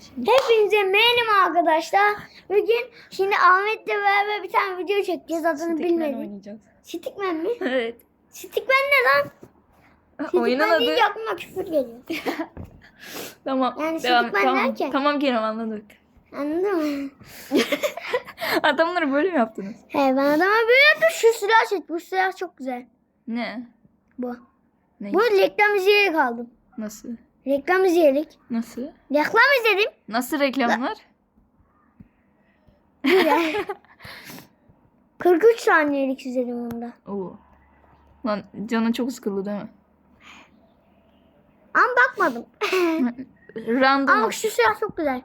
Hepinize merhaba arkadaşlar. Bugün şimdi Ahmet'le beraber bir tane video çekeceğiz. Adını Stickman bilmedim. oynayacağız. Stickman mi? Evet. Stickman ne lan? Oyunun Stickman deyince adı. aklıma küfür geliyor. Tamam. Yani devam. Stickman Tamam. derken? Tamam Kerem anladık. Anladın mı? Adamları böyle mi yaptınız? He ben adama böyle yaptım. Şu silah çek. Bu silah çok güzel. Ne? Bu. Ne? Bu reklam izleyerek aldım. Nasıl? Reklam izleyerek. Nasıl? Reklam izledim. Nasıl reklamlar? Güzel. 43 saniyelik izledim onda. Oo. Lan canın çok sıkıldı değil mi? Ama bakmadım. Random. Ama şu silah çok güzel.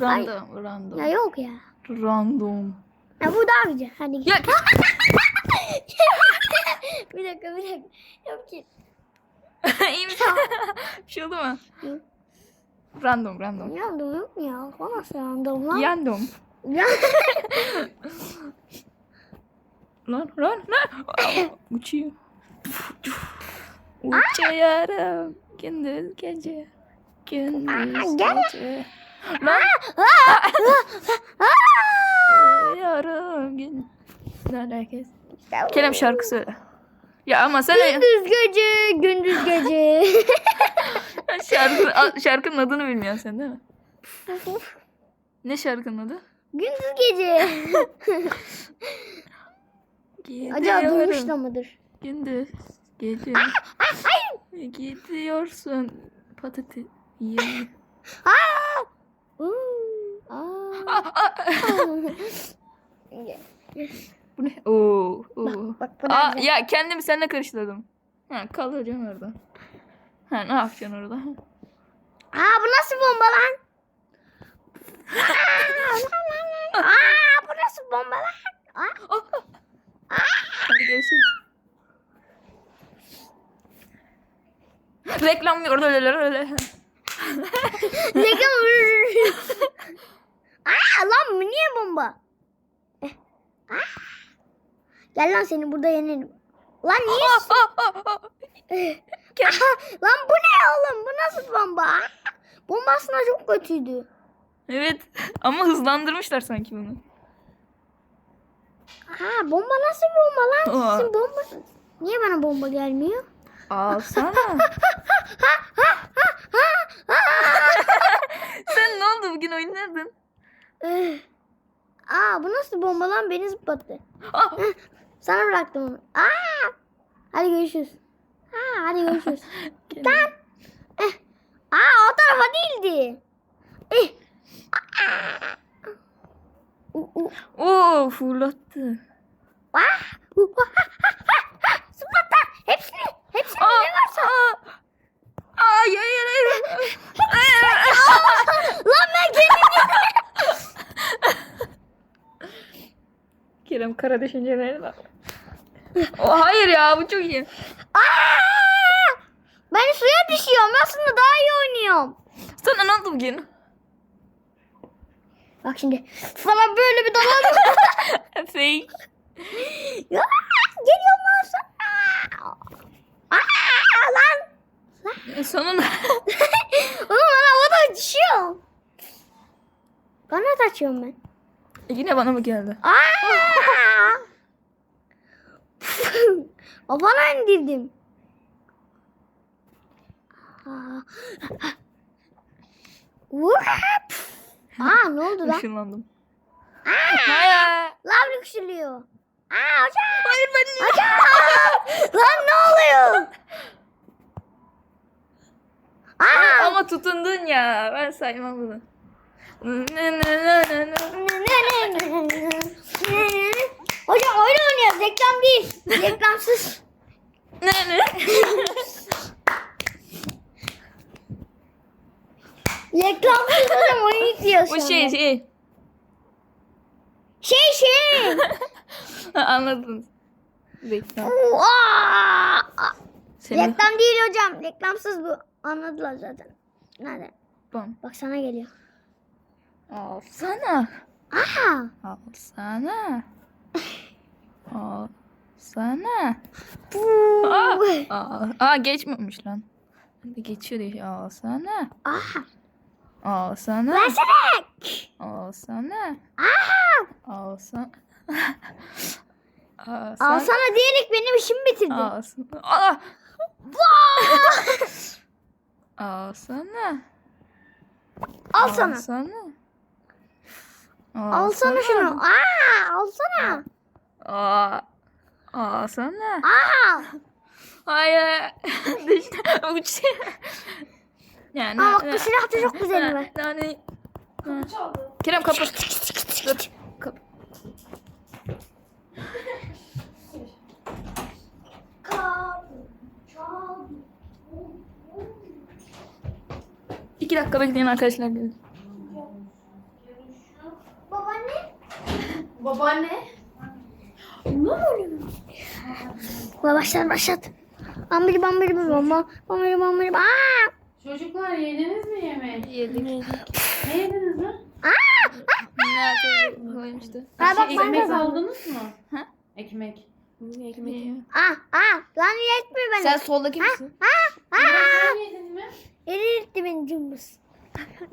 Random. Random. Ya yok ya. Random. Ya bu daha güzel. Hadi. Ya bir dakika bir dakika. Yok ki. İyi misin? Bir şey oldu mu? Hı. Random random. Random yok mu ya? O nasıl random lan? Random. Lan lan lan. Uçuyor. Uçuyorum. Gündüz gece. Gündüz gece. Lan. Uçuyorum. Gündüz. Lan herkes. Kerem şarkı söyle. Ya ama sen Gündüz gece, gündüz gece. şarkı, şarkının adını bilmiyorsun sen değil mi? Ne şarkının adı? gündüz gece. Acaba duymuş da mıdır? Gündüz gece. Gidiyorsun patates yiyor. Aa! Aa. Bu ne? Oo, oo. Bak, bak bu Aa, ya kendimi seninle karıştırdım. Ha, kalacaksın orada. Ha, ne yapacaksın orada? Aa bu nasıl bomba lan? Aa, Aa bu nasıl bomba lan? Aa. Hadi görüşürüz. Reklam yok kadar Aa lan bu niye bomba? Eh, Aa. Gel lan seni burada yenerim. Lan niye? Eh, Aha, lan bu ne oğlum? Bu nasıl bomba? Bomba aslında çok kötüydü. evet ama hızlandırmışlar sanki bunu. Aa bomba nasıl bomba lan? Aa. Sizin bomba... Niye bana bomba gelmiyor? Alsana. Sen ne oldu bugün oynadın? Eh. Aa bu nasıl bomba lan? Beni zıplattı. Sana bıraktım onu. Aa! Hadi görüşürüz. Aa, hadi görüşürüz. Lan. Eh. Aa o tarafa değildi. Eh. Oo fırlattı. Aa. U- Zıplat lan. Hepsini. Hepsini Aa, ne varsa. aa. Ay hayır hayır. Lan ben kendim Kerem kara düşünceleri var. O hayır ya bu çok iyi. Aa! Ben suya düşüyorum. Aslında daha iyi oynuyorum. Sana ne oldu bugün? Bak şimdi sana böyle bir dalan. Fake. Geliyorum lan sana. Aa, lan. Sonunda. Oğlum ben havada uçuyor. Bana da açıyorum ben. Yine bana mı geldi? Aa! Kafana indirdim. Vuhap! Aa ne oldu lan? Işınlandım. Aa! Hayır. Lav yükseliyor. Aa hocam! Hayır ben? Hocam! lan ne oluyor? Aa! Ama tutundun ya. Ben saymam bunu. Hocam oyun oynuyoruz. Reklam değil. Reklamsız. Ne ne. Reklamsız hocam oyun yüklüyorsun. Bu şey şey. Şey şey. Ha, Anladın. Reklam. Aa! Senin Reklam değil hocam. Reklamsız bu. Anladılar zaten. Nerede? Bam. Bak sana geliyor. Alsana. Aha. Alsana. Alsana. Puu. Aa, aa, aa geçmemiş lan. Hadi geçiyor diye. Alsana. Aha. Al sana. Versene. Al sana. Aa! Al sana. Al Al sana. sana diyerek benim işimi bitirdin. Al sana. Aa! Al sana. Al sana. Al sana. Al sana şunu. Aa, al sana. Aa. Al sana. Aa. Hayır. Düştü. Uç. Yani. Aa, bak bu silah da çok güzel mi? Yani. Kerem kapı. Dur. Kapı. İki dakika bekleyin arkadaşlar. gelin. Babaanne. Babaanne. Baba başlat başlat. Bambiri bambiri. Bambiri bambiri ba. Aa. Çocuklar yediniz mi yemek? Yedik. Ne yediniz mi? Aa. Nerede koymuştu? Aa, bak Şey, ben ekmek de- aldınız mı? Ha? Ekmek. Aa, aa. Lan yetmiyor beni. Sen soldaki misin? Aa, aa. Sen yedin mi? Erirtti beni cımbız.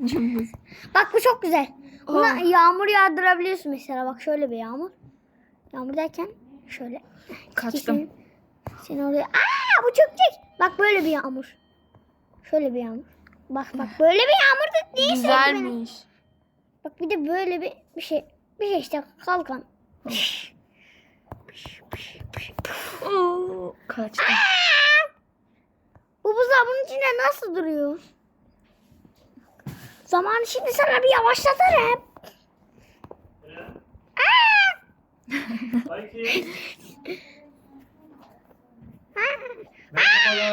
Cımbız. Bak bu çok güzel. Buna yağmur yağdırabiliyorsun mesela. Bak şöyle bir yağmur. Yağmur derken şöyle. Kaçtım. Seni oraya. Aa bu çökecek. Bak böyle bir yağmur. Şöyle bir yağmur. Bak bak böyle bir yağmur da değil Güzelmiş. Bak bir de böyle bir, bir şey. Bir şey işte kalkan. Oo, kaçtım. Bu buzlar bunun içinde nasıl duruyor? Zamanı şimdi sana bir yavaşlatırım. Aa,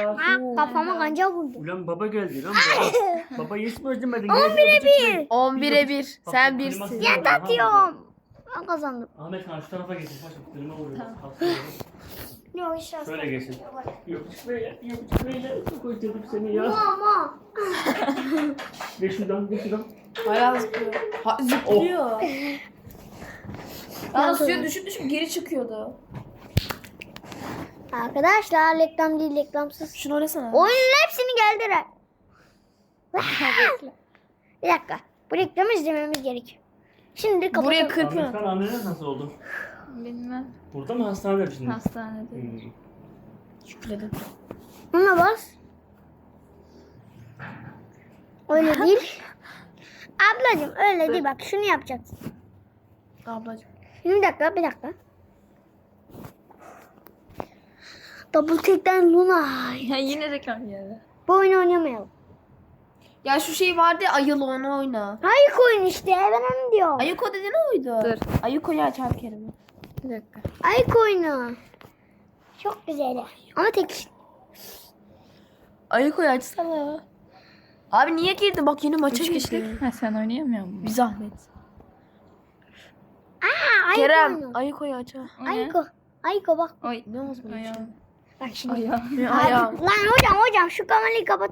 Merhabalar. kafama kanca vurdu. Ulan baba geldi lan baba. Baba hiç mi özlemedin? 11'e 1. 11'e 1. Sen birsin. kliması- Yent atıyorum. Ben kazandım. Ahmet Han şu tarafa geçin. Paşam klima vuruyor. Yok işte. Şöyle geçin. Yok şuraya. Yok şuraya. Çok özledim seni ya. Mama. Ve şuradan ve şuradan. Bayağı zıplıyor. Ha, zıplıyor. Aa, suya düşüp düşüp geri çıkıyordu. Arkadaşlar reklam değil reklamsız. Şunu oynasana. Oyunun hepsini geldiler. bir dakika. Bu reklamı izlememiz gerekiyor. Şimdi kapatalım. Buraya. Ahmet Han anneniz nasıl oldu? Bilmem. Burada mı hastanede şimdi? Hastanede. Hmm. Şükredin. Buna bas. Öyle değil. Ablacığım öyle değil bak şunu yapacaksın. Ablacığım. Şimdi bir dakika bir dakika. Double Take'den Luna. Ya yine reklam geldi. Bu oyunu oynamayalım. Ya şu şey vardı ya ayılı onu oyna. Hayır oyun işte ben onu diyorum. Ayıko dediğin oydu. Dur. Ayıko'yu açar Kerem'e. Bir dakika. Ayık oyunu. Çok güzel. Ama tek kişi. Ayıko'yu açsana. Abi niye girdi? Bak yeni maça girdi. Ha sen oynayamıyor musun? Bir zahmet. Aa, ayık Kerem oyunu. Ayıko'yu aç ha. O ne? Ayıko bak. Oy. Ne olmaz? Ayağım. Bak şimdi. Ayağım. Ayağım. Lan hocam hocam şu kamerayı kapat.